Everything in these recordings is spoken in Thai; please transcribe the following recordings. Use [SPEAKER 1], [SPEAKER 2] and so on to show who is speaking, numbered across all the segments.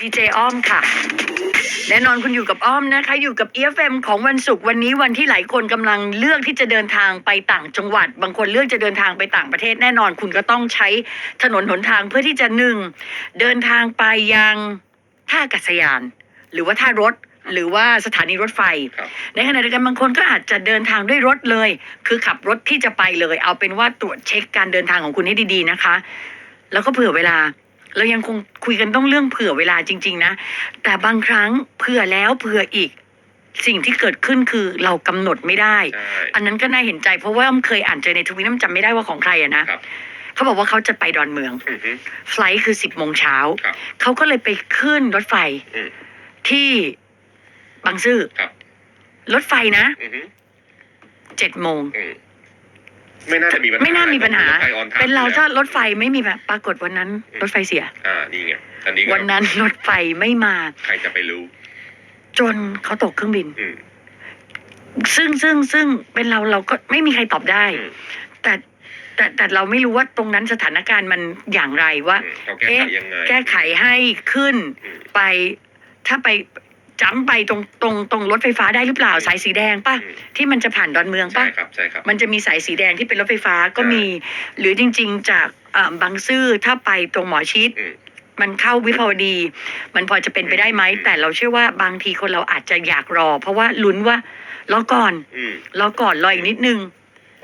[SPEAKER 1] ดีเจอ้อมค่ะ แน่นอนคุณอยู่กับอ้อมนะคะ อยู่กับ EFM ของวันศุกร์วันนี้วันที่หลายคนกำลังเลือกที่จะเดินทางไปต่างจังหวัด บางคนเลือกจะเดินทางไปต่างประเทศ แน่นอนคุณก็ต้องใช้ถนนหนทางเพื่อที่จะหนึ่งเดินทางไปยังท่าอากาศยาน หรือว่าท่ารถหรือว่าสถานีรถไฟ
[SPEAKER 2] ครับ
[SPEAKER 1] ในขณะเดียวกันบางคนก็อาจจะเดินทางด้วยรถเลย คือขับรถที่จะไปเลย เอาเป็นว่าตรวจเช็คการเดินทางของคุณให้ดีๆนะคะ แล้วก็เผื่อเวลา เรายังคงคุยกันต้องเรื่องเผื่อเวลาจริง ๆ นะ แต่บางครั้งเผื่อแล้วเผื่ออีก สิ่งที่เกิดขึ้นคือเรากำหนดไม่ได้
[SPEAKER 2] ใช่
[SPEAKER 1] อันนั้นก็น่าเห็นใจเพราะว่าอ้อมเคยอ่านเจอในทวิตน้ำจำไม่ได้ว่าของใครอะนะ ครับเขาบอกว่าเขาจะไปดอนเมือง
[SPEAKER 2] อือฮึ
[SPEAKER 1] ไฟลท์คือสิบโมงเช้า
[SPEAKER 2] ครับ
[SPEAKER 1] เขาก็เลยไปขึ้นรถไฟ
[SPEAKER 2] อืม
[SPEAKER 1] ที่บางซื่อ
[SPEAKER 2] ครับ
[SPEAKER 1] รถไฟนะ
[SPEAKER 2] อือฮึ
[SPEAKER 1] เจ็ดโมง
[SPEAKER 2] อืม ไม่น่าจะมีปัญหา
[SPEAKER 1] ไม่น่ามีปัญหา
[SPEAKER 2] ไอออนไทม์
[SPEAKER 1] เป็นเรา
[SPEAKER 2] อยู่
[SPEAKER 1] ถ้า
[SPEAKER 2] แล้ว
[SPEAKER 1] รถไฟไม่มีแบบปรากฏวันนั้น รถไฟเสีย
[SPEAKER 2] อ่านี่ไงอันนี้ก็
[SPEAKER 1] วันนั้นรถไฟไม่มา
[SPEAKER 2] ใครจะไปรู้
[SPEAKER 1] จนเขาตกเครื่องบิน
[SPEAKER 2] อืม
[SPEAKER 1] ซึ่งซึ่งซึ่งเป็นเราเราก็ไม่มีใครตอบได้
[SPEAKER 2] อืม
[SPEAKER 1] แต่แต่แต่เราไม่รู้ว่าตรงนั้นสถานการณ์มันอย่างไรว่า
[SPEAKER 2] อืมเขาแก้ไข
[SPEAKER 1] เอ๊ะ
[SPEAKER 2] ยังไง
[SPEAKER 1] แก้ไขให้ขึ้น
[SPEAKER 2] อืม
[SPEAKER 1] ไปถ้าไป จ้ำไปตรงตรงตรงรถไฟฟ้าได้หรือเปล่า
[SPEAKER 2] อืม
[SPEAKER 1] สายสีแดงป่ะ
[SPEAKER 2] อืม
[SPEAKER 1] ที่มันจะผ่านดอนเมือง
[SPEAKER 2] ใช่
[SPEAKER 1] ป่ะ
[SPEAKER 2] ครับใช่ครับ
[SPEAKER 1] มันจะมีสายสีแดงที่เป็นรถไฟฟ้าก็
[SPEAKER 2] ใช่
[SPEAKER 1] มี หรือจริงๆ จากอ่าบางซื่อถ้าไปตรงหมอชิด
[SPEAKER 2] อืม
[SPEAKER 1] มันเข้าวิภาวดี มันพอจะเป็นไปได้ไหม
[SPEAKER 2] อืม
[SPEAKER 1] แต่เราเชื่อว่าบางทีคนเราอาจจะอยากรอ เพราะว่าลุ้นว่ารอก่อน
[SPEAKER 2] อืม
[SPEAKER 1] รอก่อนรออีกนิดนึง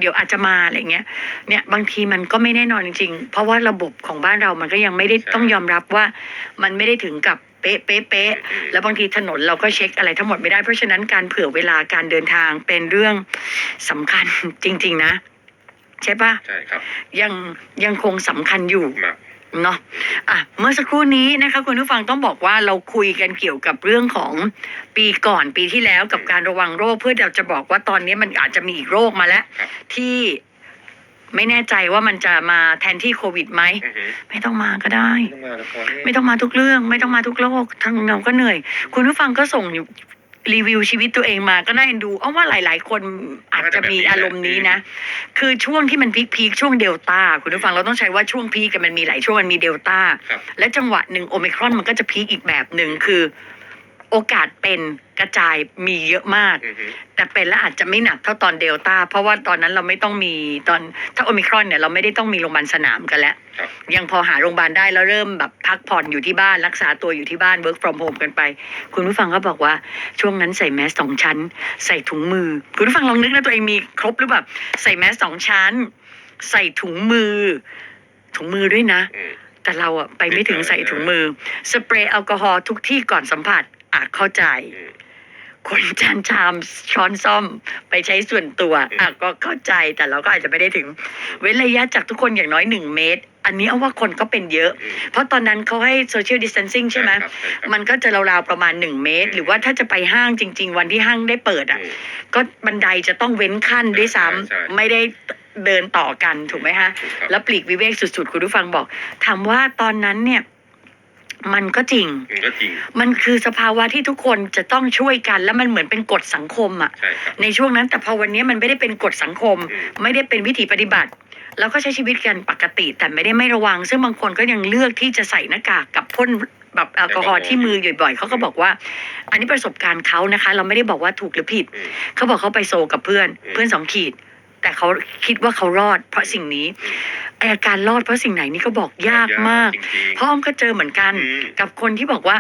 [SPEAKER 1] เดี๋ยวอาจจะมาอะไรเงี้ยเนี่ยบางทีมันก็ไม่แน่นอนจริงๆ เพราะว่าระบบของบ้านเรามันก็ยังไม่ได้
[SPEAKER 2] ใช่
[SPEAKER 1] ต้องยอมรับว่า มันไม่ได้ถึงกับ เป๊ะเป๊ะเป๊ะ
[SPEAKER 2] อืม
[SPEAKER 1] แล้วบางทีถนนเราก็เช็คอะไรทั้งหมดไม่ได้ เพราะฉะนั้นการเผื่อเวลาการเดินทางเป็นเรื่องสำคัญจริง ๆ นะ ใช่ปะ
[SPEAKER 2] ใช่ครับ
[SPEAKER 1] ยังยังคงสำคัญอยู่
[SPEAKER 2] มาก
[SPEAKER 1] เนาะอะเมื่อสักครู่นี้นะคะคุณผู้ฟังต้องบอกว่าเราคุยกันเกี่ยวกับเรื่องของปีก่อนปีที่แล้วกับการระวังโรคเพื่อเราจะบอกว่าตอนนี้มันอาจจะมีอีกโรคมาแล้ว
[SPEAKER 2] ครับ
[SPEAKER 1] ที่ ไม่แน่ใจว่ามันจะมาแทนที่โควิดไหม
[SPEAKER 2] อือฮึ
[SPEAKER 1] ไม่ต้องมาก็ได้
[SPEAKER 2] ต้องมาแล้วพอ
[SPEAKER 1] ไม่ต้องมาทุกเรื่อง ไม่ต้องมาทุกโรคทางเราก็เหนื่อย คุณผู้ฟังก็ส่งอยู่รีวิวชีวิตตัวเองมาก็น่าเอ็นดูเอาว่าหลาย ๆ คนอาจจะมีอารมณ์นี้นะ คือช่วงที่มันพีคพีคๆช่วงเดลต้าคุณผู้ฟังเราต้องใช้ว่าช่วงพีคกันมันมีหลายช่วงมันมีเดลต้า
[SPEAKER 2] ครับ
[SPEAKER 1] และจังหวะหนึ่งโอมิครอนมันก็จะพีคอีกแบบหนึ่งคือ โอกาสเป็นกระจายมีเยอะมาก
[SPEAKER 2] อือฮึ
[SPEAKER 1] แต่เป็นแล้วอาจจะไม่หนักเท่าตอนเดลต้าเพราะว่าตอนนั้นเราไม่ต้องมีตอนถ้าโอมิครอนเนี่ยเราไม่ได้ต้องมีโรงพยาบาลสนามกันแล้ว
[SPEAKER 2] ครับ
[SPEAKER 1] ยังพอหาโรงพยาบาลได้แล้วเริ่มแบบพักผ่อนอยู่ที่บ้านรักษาตัวอยู่ที่บ้าน work from home กันไป คุณผู้ฟังก็บอกว่าช่วงนั้นใส่แมสสองชั้น ใส่ถุงมือ คุณผู้ฟังลองนึกนะตัวเองมีครบหรือเปล่าใส่แมสสองชั้น ใส่ถุงมือ ถุงมือด้วยนะ
[SPEAKER 2] อืม
[SPEAKER 1] แต่เราอะไปไม่ถึงใส่ถุงมือ สเปรย์แอลกอฮอล์ทุกที่ก่อนสัมผัส อะเข้าใจ
[SPEAKER 2] อืม
[SPEAKER 1] คนจานชามช้อนซ่อมไปใช้ส่วนตัวอะก็เข้าใจแต่เราก็อาจจะไม่ได้ถึง เว้นระยะจากทุกคนอย่างน้อยหนึ่งเมตร อันนี้เอาว่าคนก็เป็นเยอะ
[SPEAKER 2] อืม
[SPEAKER 1] เพราะตอนนั้นเขาให้โซเชียลดิส a ทนซิ่งใช่ไหม
[SPEAKER 2] ครับใช่ครับ
[SPEAKER 1] มันก็จะราวๆประมาณหนึ่งเมตร หรือว่าถ้าจะไปห้างจริง ๆ วันที่ห้างได้เปิดอะ
[SPEAKER 2] อืม
[SPEAKER 1] ก็บันไดจะต้องเว้นขั้นด้วยซ้
[SPEAKER 2] ใช่ใช่ำ
[SPEAKER 1] ไม่ได้เดินต่อกันถูกไหมฮะ
[SPEAKER 2] ถูกครับ
[SPEAKER 1] แล้วปลีกวิเวกสุดๆ คุณผู้ฟังบอก ถามว่าตอนนั้นเนี่ย มันก็จริง
[SPEAKER 2] อืมก็จริง
[SPEAKER 1] มันคือสภาวะที่ทุกคนจะต้องช่วยกัน แล้วมันเหมือนเป็นกฎสังคมอะ
[SPEAKER 2] ใช่ครับ
[SPEAKER 1] ในช่วงนั้นแต่พอวันนี้มันไม่ได้เป็นกฎสังคม
[SPEAKER 2] อืม
[SPEAKER 1] ไม่ได้เป็นวิถีปฏิบัติ แล้วก็ใช้ชีวิตกันปกติ แต่ไม่ได้ไม่ระวัง ซึ่งบางคนก็ยังเลือกที่จะใส่หน้ากากกับพ่นแบบแอลกอฮอล์ที่มือบ่อยๆเขาก็บอกว่า อันนี้ประสบการณ์เขานะคะ เราไม่ได้บอกว่าถูกหรือผิด
[SPEAKER 2] อืม
[SPEAKER 1] เขาบอกเขาไปโซลกับเพื่อน
[SPEAKER 2] อืม
[SPEAKER 1] เพื่อนสองขีด แต่เขาคิดว่าเขารอด เพราะสิ่งนี้
[SPEAKER 2] อืม
[SPEAKER 1] ไอ้อาการรอดเพราะสิ่งไหนนี่ก็บอกยากมาก
[SPEAKER 2] จริงๆ
[SPEAKER 1] เพราะอ้อมก็เจอเหมือนกัน
[SPEAKER 2] อืม
[SPEAKER 1] กับคนที่บอกว่า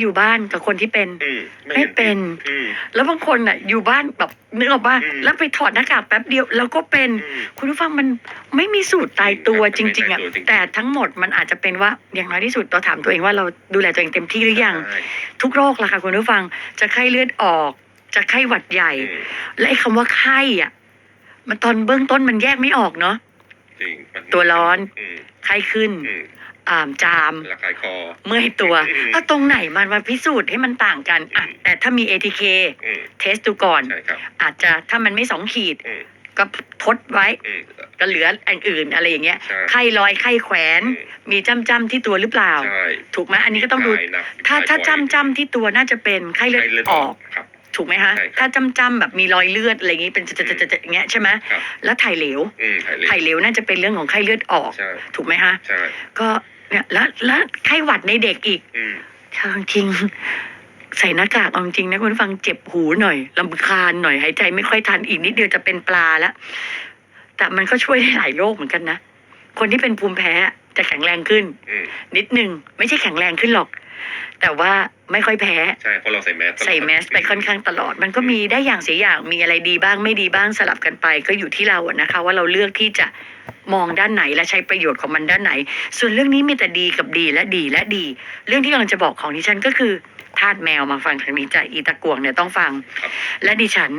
[SPEAKER 1] อยู่บ้านกับคนที่เป็น
[SPEAKER 2] อืม
[SPEAKER 1] ไม่เป็น
[SPEAKER 2] อืม
[SPEAKER 1] แล้วบางคนน่ะอยู่บ้านแบบนึกออกป่ะ
[SPEAKER 2] อืม
[SPEAKER 1] แล้วไปถอดหน้ากากแป๊บเดียวแล้วก็เป็น
[SPEAKER 2] อืม
[SPEAKER 1] คุณผู้ฟังมันไม่มีสูตรตายตัว
[SPEAKER 2] จ
[SPEAKER 1] จ
[SPEAKER 2] ริง
[SPEAKER 1] ริงๆ
[SPEAKER 2] ครั
[SPEAKER 1] อะ
[SPEAKER 2] บมันไม่ตายตัวจริงๆ
[SPEAKER 1] แต่ทั้งหมดมันอาจจะเป็นว่าอย่างน้อยที่สุดเราถามตัวเองว่าเราดูแลตัวเองเต็มที่หรือยัง
[SPEAKER 2] ใช่
[SPEAKER 1] ทุกโรคล่ะค่ะคุณผู้ฟังจะไข้เลือดออก จะไข้หวัดใหญ่
[SPEAKER 2] อืม
[SPEAKER 1] และไอ้คำว่าไข้อะ มันตอนเบื้องต้นมันแยกไม่ออกเนาะ
[SPEAKER 2] จริงมัน
[SPEAKER 1] ตัวร้อน
[SPEAKER 2] อืม
[SPEAKER 1] ไข้ขึ้น
[SPEAKER 2] อืม
[SPEAKER 1] อ่ามจาม
[SPEAKER 2] ระคายคอ
[SPEAKER 1] เมื่อยตัว
[SPEAKER 2] อืม
[SPEAKER 1] เอาตรงไหนมันมาพิสูจน์ให้มันต่างกันอะ
[SPEAKER 2] อืม
[SPEAKER 1] แต่ถ้ามี ATK
[SPEAKER 2] อืม
[SPEAKER 1] เทสดูก่อน
[SPEAKER 2] ใช่ครับ
[SPEAKER 1] อาจจะถ้ามันไม่สองขีด
[SPEAKER 2] อืม
[SPEAKER 1] ก็ทดไว้
[SPEAKER 2] อืม
[SPEAKER 1] ก็เหลืออันอื่นอะไรอย่างเงี้ย
[SPEAKER 2] ใช่
[SPEAKER 1] ไข้ลอยไข้แขวน
[SPEAKER 2] อืม
[SPEAKER 1] มีจ้ำจ้ำๆที่ตัวหรือเปล่า
[SPEAKER 2] ใช่
[SPEAKER 1] ถูกไหมอันนี้ก็ต้องดู
[SPEAKER 2] ถ่ยหนัก
[SPEAKER 1] ถ้า
[SPEAKER 2] ถ่ย
[SPEAKER 1] ถ้า
[SPEAKER 2] บ่อย
[SPEAKER 1] จ้ำจ้ำๆที่ตัวน่าจะเป็นไข้เลือด
[SPEAKER 2] ไข้เลือด
[SPEAKER 1] อ
[SPEAKER 2] อ
[SPEAKER 1] อ
[SPEAKER 2] อก กครับ
[SPEAKER 1] ถูกไหมฮะ
[SPEAKER 2] ใช่ครับ
[SPEAKER 1] ถ้าจ้ำจ้ำๆแบบมีรอยเลือดอะไรอย่างงี้เป็นจะจะจะจะอย่างเงี้ยใช่ไหม
[SPEAKER 2] ครับ
[SPEAKER 1] แล้วถ่ายเหลว
[SPEAKER 2] อืมถ่ายเลือ
[SPEAKER 1] ถ่าย
[SPEAKER 2] ด
[SPEAKER 1] เหลวน่าจะเป็นเรื่องของไข้เลือดออก
[SPEAKER 2] ใช่
[SPEAKER 1] ถูกไหมฮะ
[SPEAKER 2] ใช่
[SPEAKER 1] ก็เนี่ยแล้วแล้วไข้หวัดในเด็กอีก
[SPEAKER 2] อืม
[SPEAKER 1] ค่ะจริงๆใส่หน้ากากเอาจริงๆนะคุณผู้ฟังเจ็บหูหน่อยลำคาญหน่อยหายใจไม่ค่อยทันอีกนิดเดียวจะเป็นปลาแล้วแต่มันก็ช่วยได้หลายโรคเหมือนกันนะ คนที่เป็นภูมิแพ้ จะแข็งแรงขึ้น
[SPEAKER 2] อืม
[SPEAKER 1] นิดหนึ่งไม่ใช่แข็งแรงขึ้นหรอก แต่ว่าไม่ค่อยแพ้
[SPEAKER 2] ใช่เพราะเราใส่แมสตลอด
[SPEAKER 1] ใส่แมสไปค่อนข้างตลอด มันก็มีได้อย่างเสียอย่างมีอะไรดีบ้างไม่ดีบ้างสลับกันไป ก็อยู่ที่เราอะนะคะ ว่าเราเลือกที่จะมองด้านไหนและใช้ประโยชน์ของมันด้านไหน ส่วนเรื่องนี้มีแต่ดีกับดีและดีและดี เรื่องที่กำลังจะบอกของดิฉันก็คือทาสแมวมาฟังทางนี้จ้ะอีตะกวงเนี่ยต้องฟัง
[SPEAKER 2] ครับ
[SPEAKER 1] และดิฉัน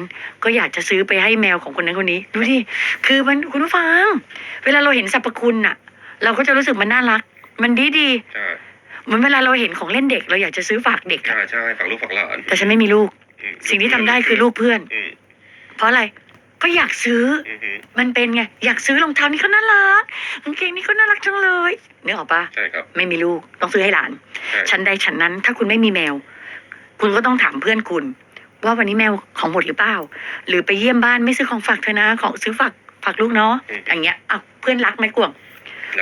[SPEAKER 1] ก็อยากจะซื้อไปให้แมวของคนนั้นคนนี้ ดูดิคือมันคุณผู้ฟัง เวลาเราเห็นสรรพคุณอะ เราก็จะรู้สึกมันน่ารัก มันดีดี
[SPEAKER 2] ใช่
[SPEAKER 1] ๆเหมือนเวลาเราเห็นของเล่นเด็ก เราอยากจะซื้อฝากเด็กอะ
[SPEAKER 2] ใช่ใช่ฝากลูกฝากหลาน
[SPEAKER 1] แต่ฉันไม่มีลูก
[SPEAKER 2] อืม
[SPEAKER 1] สิ่งที่ทำได้คือลูกเพื่อน
[SPEAKER 2] อืม
[SPEAKER 1] เพราะอะไรก็อยากซื้อ
[SPEAKER 2] อืมอืม
[SPEAKER 1] มันเป็นไง อยากซื้อรองเท้านี่ก็น่ารักกางเกงนี่ก็น่ารักจังเลยนึกออกปะ
[SPEAKER 2] ใช่ครับ
[SPEAKER 1] ไม่มีลูกต้องซื้อให้หลาน
[SPEAKER 2] ใช่
[SPEAKER 1] ฉันใดฉันนั้น ถ้าคุณไม่มีแมว คุณก็ต้องถามเพื่อนคุณ ว่าวันนี้แมวของหมดหรือเปล่า หรือไปเยี่ยมบ้านไม่ซื้อของฝากเธอนะ ของซื้อฝากฝากลูกเนาะอย่างเงี้ยอะเพื่อนรักไหมกวง
[SPEAKER 2] แล้ว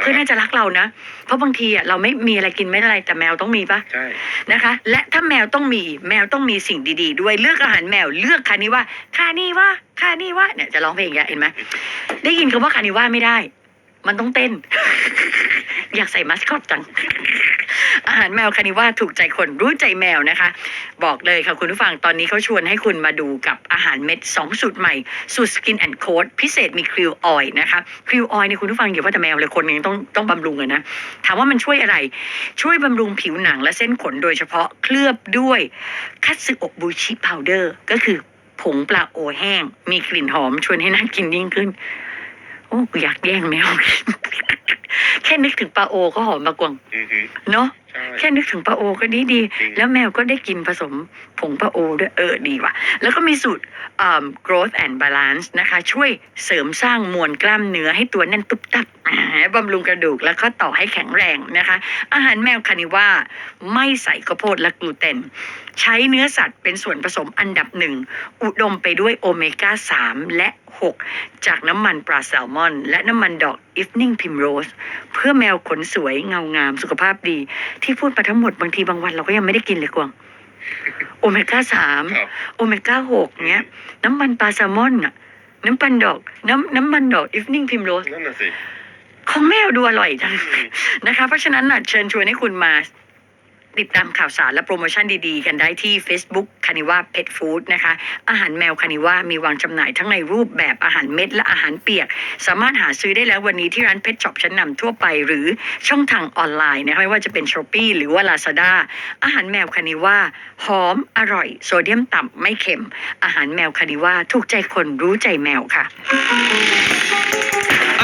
[SPEAKER 1] เพื่อนน่าจะรักเรานะ เพราะบางทีอะเราไม่มีอะไรกินไม่อะไรแต่แมวต้องมีปะ
[SPEAKER 2] ใช่
[SPEAKER 1] นะคะ และถ้าแมวต้องมีแมวต้องมีสิ่งดี ๆ ด้วยเลือกอาหารแมวเลือกคานิว่าคานิว่าคานิว่าเนี่ยจะร้องเพลงอย่างเงี้ยเห็นไหมได้ยินคำว่าคานิว่าไม่ได้ มันต้องเต้น อยากใส่มัสคอตจัง อาหารแมวคานิว่าถูกใจคนรู้ใจแมวนะคะ บอกเลยค่ะคุณผู้ฟังตอนนี้เขาชวนให้คุณมาดูกับอาหารเม็ดสองสูตรใหม่ สูตรสกินแอนด์โคดพิเศษมีคริวออยนะคะคริวออยเนี่ยคุณผู้ฟังอย่าว่าแต่แมวเลยคนยังต้องต้องบำรุงอะนะ ถามว่ามันช่วยอะไร ช่วยบำรุงผิวหนังและเส้นขนโดยเฉพาะเคลือบด้วยคัตสึโอะบูชิพาวเดอร์ก็คือผงปลาโอแห้ง มีกลิ่นหอมชวนให้น่ากินยิ่งขึ้น โอ้กูอยากแย่งแมวแค่นึกถึงปลาโอก็หอมมากวง
[SPEAKER 2] อืมอืม
[SPEAKER 1] เนาะ แค่นึกถึงปลาโอก็ดีดี
[SPEAKER 2] จริง
[SPEAKER 1] แล้วแมวก็ได้กินผสมผงปลาโอด้วยเออดีว่ะ แล้วก็มีสูตรอ่า growth and balance นะคะ ช่วยเสริมสร้างมวลกล้ามเนื้อให้ตัวแน่นตุบตับอ่าบำรุงกระดูกแล้วก็ต่อให้แข็งแรงนะคะ อาหารแมวคานิว่าไม่ใส่ข้าวโพดและกลูเตน ใช้เนื้อสัตว์เป็นส่วนผสมอันดับหนึ่ง อุดมไปด้วยโอเมก้า 3 และ 6 จากน้ำมันปลาแซลมอน และน้ำมันดอกอิฟนิงพิมโรสเพื่อแมวขนสวยเงางามสุขภาพดีที่พูดมาทั้งหมดบางทีบางวันเราก็ยังไม่ได้กินเลยกวางโอเมก้าสาม
[SPEAKER 2] ครับ
[SPEAKER 1] โอเมก้าหกเนี้ย น้ำมันปลาแซลมอนอะน้ำมันดอก น้ำน้ำมันดอกอิฟนิงพิมโรส
[SPEAKER 2] นั่นน่ะสิ
[SPEAKER 1] ของแมวดูอร่อยจัง
[SPEAKER 2] อืม
[SPEAKER 1] นะคะ เพราะฉะนั้นน่ะเชิญชวนให้คุณมา ติดตามข่าวสารและโปรโมชั่นดีๆ กันได้ที่ Facebook คานิว่าเพ t ฟู้ดนะคะ อาหารแมวคานิว่ามีวางจำหน่ายทั้งในรูปแบบอาหารเม็ดและอาหารเปียก สามารถหาซื้อได้แล้ววันนี้ที่ร้านเพ t ช็อปชั้นนำทั่วไป หรือช่องทางออนไลน์นะคะไม่ว่าจะเป็น s h อ p e e หรือว่า Lazada อาหารแมวคานิว่าหอม อร่อย โซเดียมต่ำไม่เค็ม อาหารแมวคานิว่าถูกใจคนรู้ใจแมวค่ะ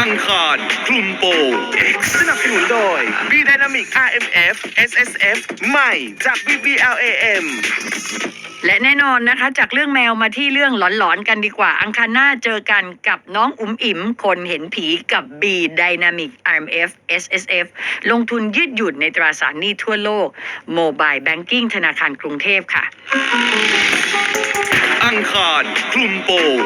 [SPEAKER 3] อังคารคลุมโปง X สนับสนุนโดย B Dynamic RMF SSF ใหม่จาก BBLAM
[SPEAKER 1] และแน่นอนนะคะ จากเรื่องแมวมาที่เรื่องหลอนๆกันดีกว่า อังคารหน้าเจอกันกับน้องอุ๋มอิ๋มคนเห็นผีกับ B Dynamic RMF SSF ลงทุนยืดหยุ่นในตราสารหนี้ทั่วโลก Mobile Banking ธนาคารกรุงเทพค่ะ
[SPEAKER 3] อังคารคลุมโปง